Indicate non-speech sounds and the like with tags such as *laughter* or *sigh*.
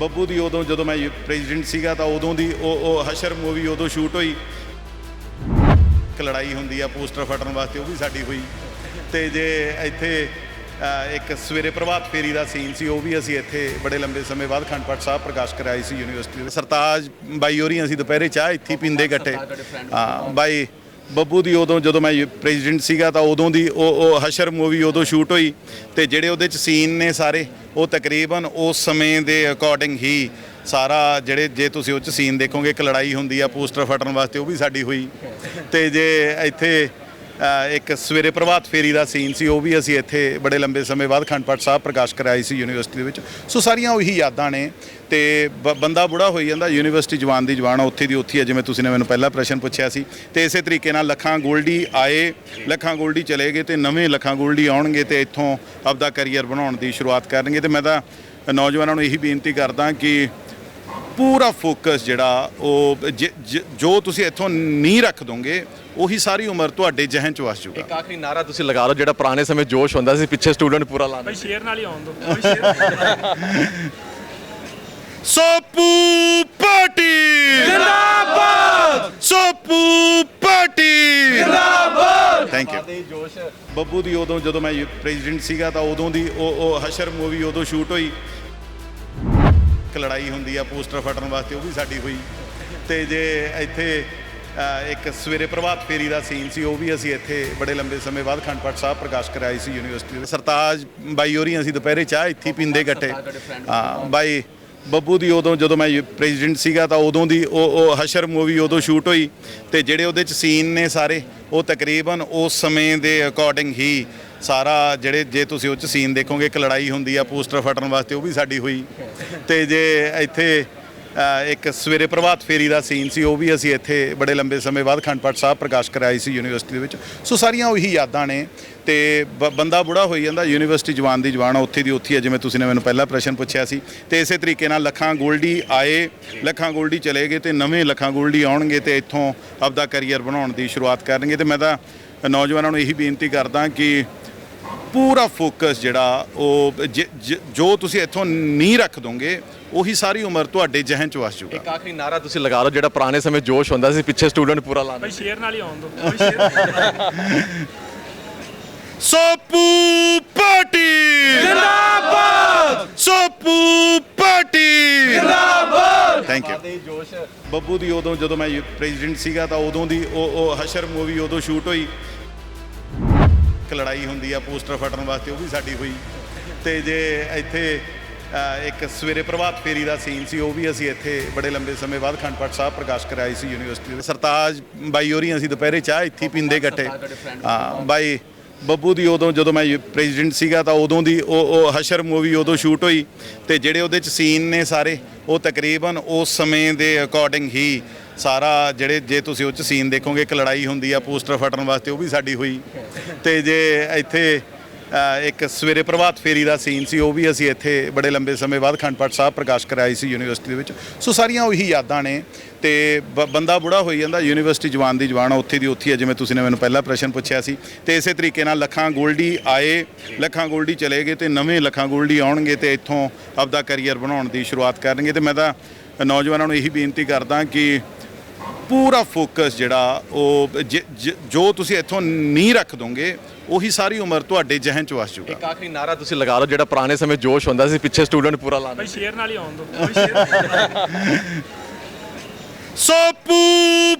ਬੱਬੂ ਦੀ ਉਦੋਂ ਜਦੋਂ ਮੈਂ ਪ੍ਰੈਜ਼ੀਡੈਂਟ ਸੀਗਾ ਤਾਂ ਉਦੋਂ ਦੀ ਉਹ ਉਹ ਹਸ਼ਰ ਮੂਵੀ ਉਦੋਂ ਸ਼ੂਟ ਹੋਈ। ਇੱਕ ਲੜਾਈ ਹੁੰਦੀ ਆ ਪੋਸਟਰ ਫਟਣ ਵਾਸਤੇ ਉਹ ਵੀ ਸਾਡੀ ਹੋਈ। ਤੇ ਜੇ ਇੱਥੇ ਇੱਕ ਸਵੇਰੇ ਪ੍ਰਭਾਤ ਫੇਰੀ ਦਾ ਸੀਨ ਸੀ ਉਹ ਵੀ ਅਸੀਂ ਇੱਥੇ ਬੜੇ ਲੰਬੇ ਸਮੇਂ ਬਾਅਦ ਖੰਡ ਪਾਠ ਸਾਹਿਬ ਪ੍ਰਕਾਸ਼ ਕਰਾਈ ਸੀ ਯੂਨੀਵਰਸਿਟੀ ਦੇ ਸਰਤਾਜ ਬਾਈ ਹੋਰੀ ਅਸੀਂ ਦੁਪਹਿਰੇ ਚਾਹ ਇੱਥੇ ਪੀਂਦੇ ਇਕੱਠੇ ਹਾਂ ਬਾਈ ਬੱਬੂ ਦੀ ਉਦੋਂ ਜਦੋਂ ਮੈਂ ਪ੍ਰੈਜ਼ੀਡੈਂਟ ਸੀਗਾ ਤਾਂ ਉਦੋਂ ਦੀ ਉਹ ਉਹ ਹਸ਼ਰ ਮੂਵੀ ਉਦੋਂ ਸ਼ੂਟ ਹੋਈ ਤੇ ਜਿਹੜੇ ਉਹਦੇ ਚ ਸੀਨ ਨੇ ਸਾਰੇ, ਉਹ ਤਕਰੀਬਨ ਉਸ ਸਮੇਂ ਦੇ ਅਕੋਰਡਿੰਗ ਹੀ ਸਾਰਾ ਜਿਹੜੇ, ਜੇ ਤੁਸੀਂ ਉਹ ਚ ਸੀਨ ਦੇਖੋਗੇ, ਇੱਕ ਲੜਾਈ ਹੁੰਦੀ ਆ ਪੋਸਟਰ ਫਟਣ ਵਾਸਤੇ, ਉਹ ਵੀ ਸਾਡੀ ਹੋਈ ਤੇ ਜੇ ਇੱਥੇ ਇੱਕ ਸਵੇਰੇ ਪ੍ਰਭਾਤ ਫੇਰੀ ਦਾ ਸੀਨ ਸੀ, ਉਹ ਵੀ ਅਸੀਂ ਇੱਥੇ ਬੜੇ ਲੰਬੇ ਸਮੇਂ ਬਾਅਦ ਖੰਡ ਪਾਠ ਸਾਹਿਬ ਪ੍ਰਕਾਸ਼ ਕਰਾਈ ਸੀ ਯੂਨੀਵਰਸਿਟੀ ਦੇ ਵਿੱਚ। ਸੋ ਸਾਰੀਆਂ ਉਹੀ ਯਾਦਾਂ ਨੇ ਤੇ ਬੰਦਾ ਬੁੜਾ ਹੋਈ ਜਾਂਦਾ, ਯੂਨੀਵਰਸਿਟੀ ਜਵਾਨ ਦੀ ਜਵਾਨ ਉੱਥੇ ਦੀ ਉੱਥੇ ਹੀ ਜਿਵੇਂ ਤੁਸੀਂ ਨੇ ਮੈਨੂੰ ਪਹਿਲਾ ਪ੍ਰਸ਼ਨ ਪੁੱਛਿਆ ਸੀ। ਤੇ ਇਸੇ ਤਰੀਕੇ ਨਾਲ ਲੱਖਾਂ ਗੋਲਡੀ ਆਏ, ਲੱਖਾਂ ਗੋਲਡੀ ਚਲੇ ਗਏ ਤੇ ਨਵੇਂ ਲੱਖਾਂ ਗੋਲਡੀ ਆਉਣਗੇ ਤੇ ਇੱਥੋਂ ਆਪਦਾ ਕੈਰੀਅਰ ਬਣਾਉਣ ਦੀ ਸ਼ੁਰੂਆਤ ਕਰਨਗੇ। ਤੇ ਮੈਂ ਤਾਂ ਨੌਜਵਾਨਾਂ ਨੂੰ ਇਹੀ ਬੇਨਤੀ ਕਰਦਾ ਕਿ ਪੂਰਾ ਫੋਕਸ ਜਿਹੜਾ ਉਹ ਜ- ਤੁਸੀਂ ਇੱਥੋਂ ਨਹੀਂ ਰੱਖ ਦੋਗੇ ਉਹੀ ਸਾਰੀ ਉਮਰ ਤੁਹਾਡੇ ਜ਼ਿਹਨ ਚ ਵਸ ਜਾਊਗਾ ਇੱਕ ਆਖਰੀ ਨਾਰਾ ਤੁਸੀਂ ਲਗਾ ਲਓ ਜਿਹੜਾ ਪੁਰਾਣੇ ਸਮੇਂ ਜੋਸ਼ ਹੁੰਦਾ ਸੀ ਪਿੱਛੇ ਸਟੂਡੈਂਟ ਪੂਰਾ ਲਾਉਂਦੇ ਬਈ ਸ਼ੇਰ ਨਾਲ ਹੀ ਆਉਣ ਦੋ। *laughs* ਸੋਪੂ ਪਾਰਟੀ ਜਿੰਦਾਬਾਦ! ਸੋਪੂ ਪਾਰਟੀ ਜਿੰਦਾਬਾਦ! ਥੈਂਕ ਯੂ ਜੋਸ਼। ਬੱਬੂ ਦੀ ਉਦੋਂ ਜਦੋਂ ਮੈਂ ਪ੍ਰੈਜ਼ੀਡੈਂਟ ਸੀਗਾ ਤਾਂ ਉਦੋਂ ਦੀ ਉਹ ਹਸ਼ਰ ਮੂਵੀ ਉਦੋਂ ਸ਼ੂਟ ਹੋਈ। ਇੱਕ ਲੜਾਈ ਹੁੰਦੀ ਆ ਪੋਸਟਰ ਫਟਣ ਵਾਸਤੇ ਉਹ ਵੀ ਸਾਡੀ ਹੋਈ। ਤੇ ਜੇ ਇੱਥੇ ਇੱਕ ਸਵੇਰੇ ਪ੍ਰਭਾਤ ਫੇਰੀ ਦਾ ਸੀਨ ਸੀ ਉਹ ਵੀ ਅਸੀਂ ਇੱਥੇ ਬੜੇ ਲੰਬੇ ਸਮੇਂ ਬਾਅਦ ਖੰਡ ਪਾਠ ਸਾਹਿਬ ਪ੍ਰਕਾਸ਼ ਕਰਾਈ ਸੀ ਯੂਨੀਵਰਸਿਟੀ ਦੇ। ਸਰਤਾਜ ਬਾਈ ਹੋਰੀ ਅਸੀਂ ਦੁਪਹਿਰੇ ਚਾਹ ਇੱਥੇ ਪੀਂਦੇ ਇਕੱਠੇ। ਹਾਂ ਬਾਈ ਬੱਬੂ ਦੀ ਉਦੋਂ ਜਦੋਂ ਮੈਂ ਪ੍ਰੈਜ਼ੀਡੈਂਟ ਸੀਗਾ ਤਾਂ ਉਦੋਂ ਦੀ ਉਹ ਉਹ ਹਸ਼ਰ ਮੂਵੀ ਉਦੋਂ ਸ਼ੂਟ ਹੋਈ। ਤੇ ਜਿਹੜੇ ਉਹਦੇ ਚ ਸੀਨ ਨੇ ਸਾਰੇ ਉਹ ਤਕਰੀਬਨ ਉਸ ਸਮੇਂ ਦੇ ਅਕੋਰਡਿੰਗ ਹੀ ਸਾਰਾ ਜਿਹੜੇ ਜੇ ਤੁਸੀਂ ਉਹ ਚ ਸੀਨ ਦੇਖੋਗੇ, ਇੱਕ ਲੜਾਈ ਹੁੰਦੀ ਆ ਪੋਸਟਰ ਫਟਣ ਵਾਸਤੇ, ਉਹ ਵੀ ਸਾਡੀ ਹੋਈ। ਤੇ ਜੇ ਇੱਥੇ ਇੱਕ ਸਵੇਰੇ ਪ੍ਰਭਾਤ ਫੇਰੀ ਦਾ ਸੀਨ ਸੀ, ਉਹ ਵੀ ਅਸੀਂ ਇੱਥੇ ਬੜੇ ਲੰਬੇ ਸਮੇਂ ਬਾਅਦ ਖੰਡ ਪਾਠ ਸਾਹਿਬ ਪ੍ਰਕਾਸ਼ ਕਰਾਈ ਸੀ ਯੂਨੀਵਰਸਿਟੀ ਦੇ ਵਿੱਚ। ਸੋ ਸਾਰੀਆਂ ਉਹੀ ਯਾਦਾਂ ਨੇ ਤੇ ਬੰਦਾ ਬੁੜਾ ਹੋਈ ਜਾਂਦਾ, ਯੂਨੀਵਰਸਿਟੀ ਜਵਾਨ ਦੀ ਜਵਾਨ ਉੱਥੇ ਦੀ ਉੱਥੇ ਹੀ ਜਿਵੇਂ ਤੁਸੀਂ ਨੇ ਮੈਨੂੰ ਪਹਿਲਾ ਪ੍ਰਸ਼ਨ ਪੁੱਛਿਆ ਸੀ। ਤੇ ਇਸੇ ਤਰੀਕੇ ਨਾਲ ਲੱਖਾਂ ਗੋਲਡੀ ਆਏ, ਲੱਖਾਂ ਗੋਲਡੀ ਚਲੇ ਗਏ ਤੇ ਨਵੇਂ ਲੱਖਾਂ ਗੋਲਡੀ ਆਉਣਗੇ ਤੇ ਇੱਥੋਂ ਆਪਦਾ ਕੈਰੀਅਰ ਬਣਾਉਣ ਦੀ ਸ਼ੁਰੂਆਤ ਕਰਨਗੇ। ਤੇ ਮੈਂ ਤਾਂ ਨੌਜਵਾਨਾਂ ਨੂੰ ਇਹੀ ਬੇਨਤੀ ਕਰਦਾ ਕਿ ਪੂਰਾ ਫੋਕਸ ਜਿਹੜਾ ਉਹ ਜ- ਤੁਸੀਂ ਇੱਥੋਂ ਨਹੀਂ ਰੱਖ ਦੋਗੇ ਉਹੀ ਸਾਰੀ ਉਮਰ ਤੁਹਾਡੇ ਜ਼ਿਹਨ ਚ ਵਸ ਜਾਊਗਾ। ਇੱਕ ਆਖਰੀ ਨਾਰਾ ਤੁਸੀਂ ਲਗਾ ਲਓ ਜਿਹੜਾ ਪੁਰਾਣੇ ਸਮੇਂ ਜੋਸ਼ ਹੁੰਦਾ ਸੀ ਪਿੱਛੇ ਸਟੂਡੈਂਟ ਪੂਰਾ ਲਾਉਂਦੇ ਬਈ *laughs* ਸ਼ੇਰ ਨਾਲ ਹੀ ਆਉਣ ਦੋ। ਸੋਪੂ ਪਾਰਟੀ! ਜਿੰਦਾਬਾਦ! ਸੋਪੂ ਪਾਰਟੀ! ਜਿੰਦਾਬਾਦ! ਥੈਂਕ ਯੂ ਜੋਸ਼। ਬੱਬੂ ਦੀ ਉਦੋਂ ਜਦੋਂ ਮੈਂ ਪ੍ਰੈਜ਼ੀਡੈਂਟ ਸੀਗਾ ਤਾਂ ਉਦੋਂ ਦੀ ਉਹ ਹਸ਼ਰ ਮੂਵੀ ਉਦੋਂ ਸ਼ੂਟ ਹੋਈ। ਇੱਕ ਲੜਾਈ ਹੁੰਦੀ ਆ ਪੋਸਟਰ ਫਟਣ ਵਾਸਤੇ ਉਹ ਵੀ ਸਾਡੀ ਹੋਈ। ਤੇ ਜੇ ਇੱਥੇ ਇੱਕ ਸਵੇਰੇ ਪ੍ਰਭਾਤ ਫੇਰੀ ਦਾ ਸੀਨ ਸੀ ਉਹ ਵੀ ਅਸੀਂ ਇੱਥੇ ਬੜੇ ਲੰਬੇ ਸਮੇਂ ਬਾਅਦ ਖੰਡ ਪਾਠ ਸਾਹਿਬ ਪ੍ਰਕਾਸ਼ ਕਰਾਈ ਸੀ ਯੂਨੀਵਰਸਿਟੀ ਦੇ ਸਰਤਾਜ ਬਾਈ ਹੋਰੀ ਅਸੀਂ ਦੁਪਹਿਰੇ ਚਾਹ ਇੱਥੇ ਪੀਂਦੇ ਇਕੱਠੇ। ਹਾਂ ਬਾਈ ਬੱਬੂ ਦੀ ਉਦੋਂ ਜਦੋਂ ਮੈਂ ਪ੍ਰੈਜ਼ੀਡੈਂਟ ਸੀਗਾ ਤਾਂ ਉਦੋਂ ਦੀ ਉਹ ਉਹ ਹਸ਼ਰ ਮੂਵੀ ਉਦੋਂ ਸ਼ੂਟ ਹੋਈ ਤੇ ਜਿਹੜੇ ਉਹਦੇ ਚ ਸੀਨ ਨੇ ਸਾਰੇ, ਉਹ ਤਕਰੀਬਨ ਉਸ ਸਮੇਂ ਦੇ ਅਕੋਰਡਿੰਗ ਹੀ ਸਾਰਾ ਜਿਹੜੇ ਜੇ ਤੁਸੀਂ ਉਹ ਚ ਸੀਨ ਦੇਖੋਗੇ, ਇੱਕ ਲੜਾਈ ਹੁੰਦੀ ਆ ਪੋਸਟਰ ਫਟਣ ਵਾਸਤੇ, ਉਹ ਵੀ ਸਾਡੀ ਹੋਈ ਤੇ ਜੇ ਇੱਥੇ ਇੱਕ ਸਵੇਰੇ ਪ੍ਰਭਾਤ ਫੇਰੀ ਦਾ ਸੀਨ ਸੀ ਉਹ ਵੀ ਅਸੀਂ ਇੱਥੇ ਬੜੇ ਲੰਬੇ ਸਮੇਂ ਬਾਅਦ ਖੰਡ ਪਾਠ ਸਾਹਿਬ ਪ੍ਰਕਾਸ਼ ਕਰਾਈ ਸੀ ਯੂਨੀਵਰਸਿਟੀ ਦੇ ਵਿੱਚ। ਸੋ ਸਾਰੀਆਂ ਉਹੀ ਯਾਦਾਂ ਨੇ ਤੇ ਬੰਦਾ ਬੁੜਾ ਹੋਈ ਜਾਂਦਾ ਯੂਨੀਵਰਸਿਟੀ ਜਵਾਨ ਦੀ ਜਵਾਨ ਆ, ਉੱਥੇ ਦੀ ਉੱਥੇ ਹੀ ਜਿਵੇਂ ਤੁਸੀਂ ਨੇ ਮੈਨੂੰ ਪਹਿਲਾ ਪ੍ਰਸ਼ਨ ਪੁੱਛਿਆ ਸੀ। ਤੇ ਇਸੇ ਤਰੀਕੇ ਨਾਲ ਲੱਖਾਂ ਗੋਲਡੀ ਆਏ ਲੱਖਾਂ ਗੋਲਡੀ ਚਲੇ ਗਏ ਤੇ ਨਵੇਂ ਲੱਖਾਂ ਗੋਲਡੀ ਆਉਣਗੇ ਤੇ ਇੱਥੋਂ ਆਪਦਾ ਕੈਰੀਅਰ ਬਣਾਉਣ ਦੀ ਸ਼ੁਰੂਆਤ ਕਰਨਗੇ। ਤੇ ਮੈਂ ਤਾਂ ਨੌਜਵਾਨਾਂ ਨੂੰ ਇਹੀ ਬੇਨਤੀ ਕਰਦਾ ਕਿ ਪੂਰਾ ਫੋਕਸ ਜਿਹੜਾ ਉਹ ਜ- ਜੋ ਤੁਸੀਂ ਇੱਥੋਂ ਨਹੀਂ ਰੱਖ ਦੋਗੇ ਉਹੀ ਸਾਰੀ ਉਮਰ ਤੁਹਾਡੇ ਜ਼ਿਹਨ ਚ ਵਸ ਜਾਊਗਾ ਇੱਕ ਆਖਰੀ ਨਾਰਾ ਤੁਸੀਂ ਲਗਾ ਲਓ ਜਿਹੜਾ ਪੁਰਾਣੇ ਸਮੇਂ ਜੋਸ਼ ਹੁੰਦਾ ਸੀ ਪਿੱਛੇ ਸਟੂਡੈਂਟ ਪੂਰਾ ਲਾਉਂਦੇ ਬਈ ਸ਼ੇਰ ਨਾਲ ਹੀ ਆਉਣ ਦੋ। *laughs* ਸ਼ੇਰ